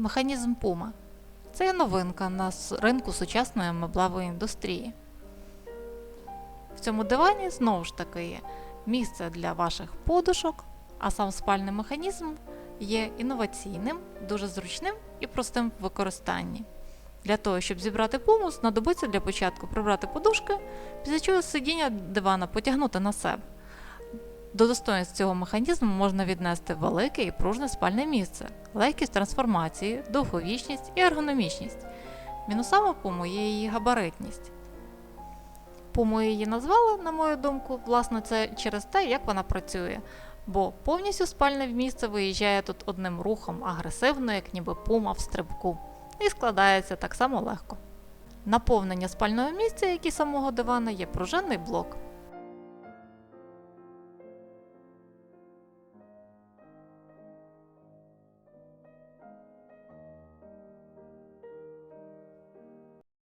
Механізм Puma. Це новинка на ринку сучасної меблевої індустрії. В цьому дивані знову ж таки є місце для ваших подушок, а сам спальний механізм є інноваційним, дуже зручним і простим в використанні. Для того, щоб зібрати пуму, знадобиться для початку прибрати подушки, після чого сидіння дивана потягнути на себе. До достоинств цього механізму можна віднести велике і пружне спальне місце, легкість трансформації, довговічність і ергономічність. Мінусами пуму є її габаритність. Пуму її назвали, на мою думку, власне, це через те, як вона працює, бо повністю спальне місце виїжджає тут одним рухом агресивно, як ніби пума в стрибку, і складається так само легко. Наповнення спального місця, як і самого дивана, є пружинний блок.